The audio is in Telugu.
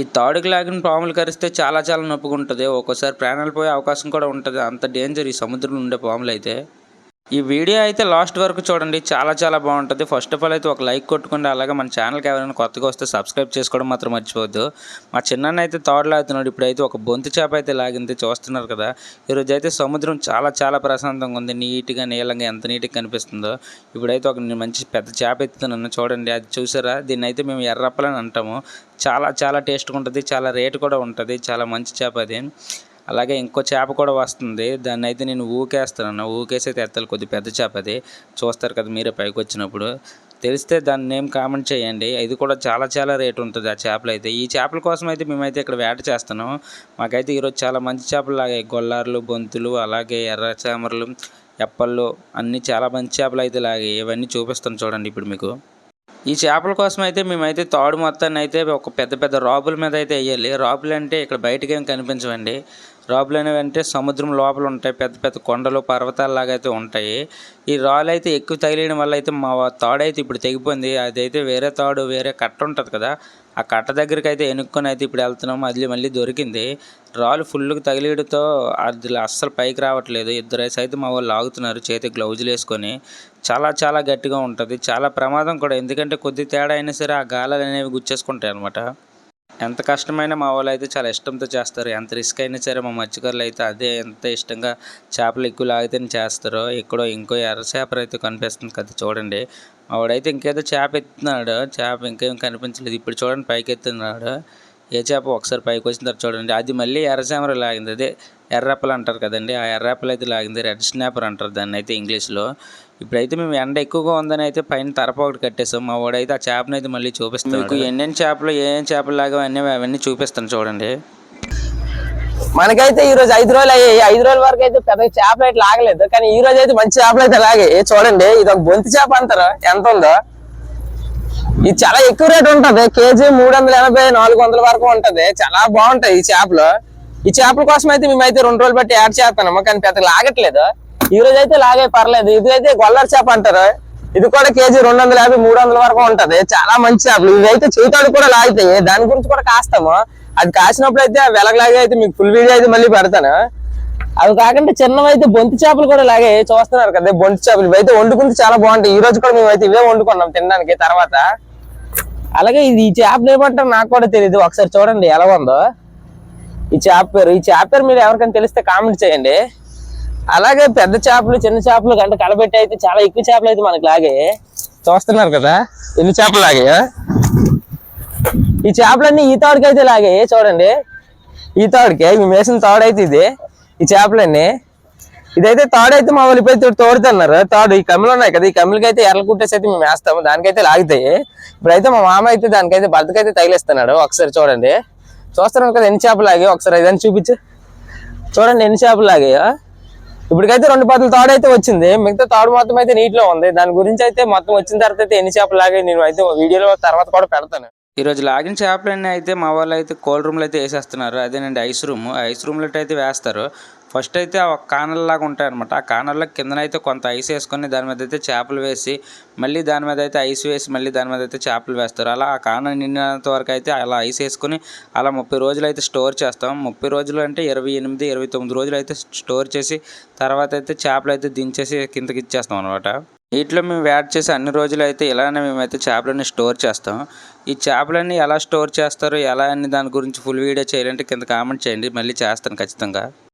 ఈ తాడుకి లాగిన పాములు కరిస్తే చాలా చాలా నొప్పిగా ఉంటుంది ఒక్కోసారి ప్రాణాలు పోయే అవకాశం కూడా ఉంటుంది. అంత డేంజర్ ఈ సముద్రంలో ఉండే పాములు అయితే ఈ వీడియో అయితే లాస్ట్ వరకు చూడండి. చాలా చాలా బాగుంటుంది. ఫస్ట్ ఆఫ్ ఆల్ అయితే ఒక లైక్ కొట్టుకోండి. అలాగే మన ఛానల్కి ఎవరైనా కొత్తగా వస్తే సబ్స్క్రైబ్ చేసుకోవడం మాత్రం మర్చిపోవద్దు. మా చిన్న అయితే తోడలాగుతున్నాడు ఇప్పుడైతే ఒక బొంతి చేప అయితే లాగింది. చూస్తున్నారు కదా. ఈరోజు అయితే సముద్రం చాలా చాలా ప్రశాంతంగా ఉంది. నీట్గా నీలంగా ఎంత నీట్గా కనిపిస్తుందో. ఇప్పుడైతే ఒక మంచి పెద్ద చేప ఎత్తుతున్నాను చూడండి. అది చూసారా? దీన్ని అయితే మేము ఎర్రప్పలని అంటాము. చాలా చాలా టేస్ట్గా ఉంటుంది. చాలా రేటు కూడా ఉంటుంది. చాలా మంచి చేప అది. అలాగే ఇంకో చేప కూడా వస్తుంది. దాన్ని అయితే నేను ఊకేస్తున్నాను. ఊకేసే అయితే ఎత్తాలి కొద్ది పెద్ద చేప అది. చూస్తారు కదా మీరే పైకి వచ్చినప్పుడు. తెలిస్తే దాన్ని నేమ్ కామెంట్ చేయండి. ఇది కూడా చాలా చాలా రేట్ ఉంటుంది ఆ చేపలు అయితే ఈ చేపల కోసం అయితే మేమైతే ఇక్కడ వేట చేస్తున్నాం. మాకైతే ఈరోజు చాలా మంచి చేపలు లాగాయి. గొల్లార్లు బొంతులు అలాగే ఎర్ర చామరలు ఎప్పళ్ళు అన్నీ చాలా మంచి చేపలు అయితే లాగాయి. ఇవన్నీ చూపిస్తాను చూడండి ఇప్పుడు మీకు. ఈ చేపల కోసం అయితే మేమైతే తాడు మొత్తాన్ని అయితే ఒక పెద్ద పెద్ద రాబుల మీద అయితే వేయాలి. రాబులు అంటే ఇక్కడ బయటకి ఏం కనిపించవండి. రాబులు అనేవి అంటే సముద్రం లోపల ఉంటాయి. పెద్ద పెద్ద కొండలు పర్వతాలలాగా అయితే ఉంటాయి. ఈ రాళ్ళు అయితే ఎక్కువ తగిలేయడం వల్ల అయితే మా తాడు అయితే ఇప్పుడు తెగిపోయింది. అదైతే వేరే తాడు వేరే కట్ట ఉంటుంది కదా. ఆ కట్ట దగ్గరికి అయితే ఎనుక్కొని అయితే ఇప్పుడు వెళ్తున్నాం. అది మళ్ళీ దొరికింది. రాళ్ళు ఫుల్గా తగిలేయడంతో అది అస్సలు పైకి రావట్లేదు. ఇద్దరు అయితే మా వాళ్ళు లాగుతున్నారు. చేతికి గ్లౌజులు వేసుకొని. చాలా చాలా గట్టిగా ఉంటుంది. చాలా ప్రమాదం కూడా. ఎందుకంటే కొద్ది తేడా అయినా సరే ఆ గాలాలు అనేవి గుచ్చేసుకుంటాయి అనమాట ఎంత కష్టమైనా మా వాళ్ళు అయితే చాలా ఇష్టంతో చేస్తారు. ఎంత రిస్క్ అయినా సరే మా మత్స్యకారులు అయితే అదే ఎంత ఇష్టంగా చేపలు ఎక్కువ లాగితేనే చేస్తారు ఎక్కడో ఇంకో ఎర్ర చేపలు అయితే కనిపిస్తుంది కదా చూడండి. ఆవిడైతే ఇంకేదో చేప ఎత్తున్నాడు. చేప ఇంకేం కనిపించలేదు. ఇప్పుడు చూడండి పైకి ఎత్తున్నాడు ఏ చేప? ఒకసారి పైకి వచ్చిన తర్వాత చూడండి. అది మళ్ళీ ఎర్రచామర లాగింది. అదే ఎర్రప్పలు అంటారు కదండి. ఆ ఎర్రప్పలు అయితే లాగింది. రెడ్ స్నాపర్ అంటారు దాన్ని అయితే ఇంగ్లీష్లో. ఇప్పుడైతే మేము ఎండ ఎక్కువగా ఉందని అయితే పైన తరప ఒకటి కట్టేసాం మా వాడైతే ఆ చేపను అయితే మళ్ళీ చూపిస్తాం మీకు ఎన్నెన్ని చేపలు ఏం చేపలు లాగా అన్నీ అవన్నీ చూపిస్తాను చూడండి. మనకైతే ఈ రోజు ఐదు రోజులు అయ్యాయి. ఐదు రోజుల వరకు అయితే పెద్ద చేపలు అయితే లాగలేదు. కానీ ఈ రోజు అయితే మంచి చేపలు అయితే లాగాయి. చూడండి ఇది ఒక బొంతి చేప అంటారు. ఎంత ఉందో. ఇది చాలా ఎక్కువ రేట్ ఉంటది. కేజీ మూడు వందల ఎనభై నాలుగు వందల వరకు ఉంటది. చాలా బాగుంటాయి ఈ చేపలు. ఈ చేపల కోసం అయితే మేమైతే రెండు రోజులు బట్టి యాడ్ చేస్తాను కానీ పెద్ద లాగట్లేదు. ఈ రోజు అయితే లాగే పర్లేదు. ఇది అయితే గొల్లర చేప అంటారు. ఇది కూడా కేజీ రెండు వందల యాభై మూడు వందల వరకు ఉంటది. చాలా మంచి చేపలు. ఇవి అయితే చేతాడు కూడా లాగుతాయి. దాని గురించి కూడా కాస్తాము. అది కాసినప్పుడు అయితే వెలగలాగే అయితే మీకు ఫుల్ వీడియో అయితే మళ్ళీ పెడతాను. అవి కాకుండా చిన్నవి అయితే బొంతి చేపలు కూడా లాగే చూస్తున్నారు కదా. బొంతి చేపలు. ఇవైతే వండుకుంటే చాలా బాగుంటాయి. ఈ రోజు కూడా మేమైతే ఇవే వండుకున్నాం తినడానికి తర్వాత. అలాగే ఇది ఈ చేపలు ఏమంటారు నాకు కూడా తెలియదు ఒకసారి చూడండి ఎలా ఉందో. ఈ చేప పేరు ఈ చేప పేరు మీరు ఎవరికైనా తెలిస్తే కామెంట్ చేయండి. అలాగే పెద్ద చేపలు చిన్న చేపలు గంట కలబెట్టి అయితే చాలా ఎక్కువ చేపలు అయితే మనకు లాగే. చూస్తున్నారు కదా? ఎన్ని చేపలు లాగే ఈ చేపలన్నీ ఈ తాడుకి అయితే లాగే చూడండి. ఈ తాడుకే మేము వేసిన తాడు అయితే ఇది. ఈ చేపలన్నీ. ఇదైతే తాడు అయితే మా వాళ్ళు పోయి తోడుతున్నారు. తాడు ఈ కమ్మిలు ఉన్నాయి కదా ఈ కమ్మిలకి అయితే ఎర్రలు కుట్టేసి అయితే మేము వేస్తాము. దానికైతే లాగుతాయి. ఇప్పుడైతే మా మామ అయితే దానికైతే బద్దకైతే తగిలిస్తున్నాడు. ఒకసారి చూడండి. చూస్తున్నాను కదా ఎన్ని చేపలు లాగే ఒకసారి ఇదని చూపించు. చూడండి ఎన్ని చేపలు లాగాయో. ఇప్పటికైతే రెండు పదుల తాడు అయితే వచ్చింది. మిగతా తాడు మొత్తం అయితే నీటిలో ఉంది. దాని గురించి అయితే మొత్తం వచ్చిన తర్వాత అయితే ఎన్ని చేపలు నేను అయితే వీడియోలో తర్వాత కూడా పెడతాను. ఈరోజు లాగిన చేపలన్నీ అయితే మా వాళ్ళు అయితే కోల్డ్ రూమ్లో అయితే వేసేస్తున్నారు. అదేనండి ఐస్ రూమ్. ఐస్ రూమ్లో అయితే వేస్తారు. ఫస్ట్ అయితే ఆ కానల్ లాగా ఉంటాయి అనమాట ఆ కానల్లో కిందనైతే కొంత ఐస్ వేసుకొని దాని మీద అయితే చేపలు వేసి మళ్ళీ దాని మీద అయితే ఐస్ వేసి మళ్ళీ దాని మీద అయితే చేపలు వేస్తారు. అలా ఆ కాన నిండినంత వరకు అయితే అలా ఐస్ వేసుకొని అలా ముప్పై రోజులు అయితే స్టోర్ చేస్తాం. ముప్పై రోజులు అంటే ఇరవై ఎనిమిది ఇరవై తొమ్మిది రోజులు అయితే స్టోర్ చేసి తర్వాత అయితే చేపలు అయితే దించేసి కిందకి ఇచ్చేస్తాం అనమాట వీటిలో మేము యాడ్ చేసి అన్ని రోజులు అయితే ఇలానే మేమైతే చేపలన్నీ స్టోర్ చేస్తాం. ఈ చేపలన్నీ ఎలా స్టోర్ చేస్తారు ఎలా అని దాని గురించి ఫుల్ వీడియో చేయాలంటే కింద కామెంట్ చేయండి. మళ్ళీ చేస్తాను ఖచ్చితంగా.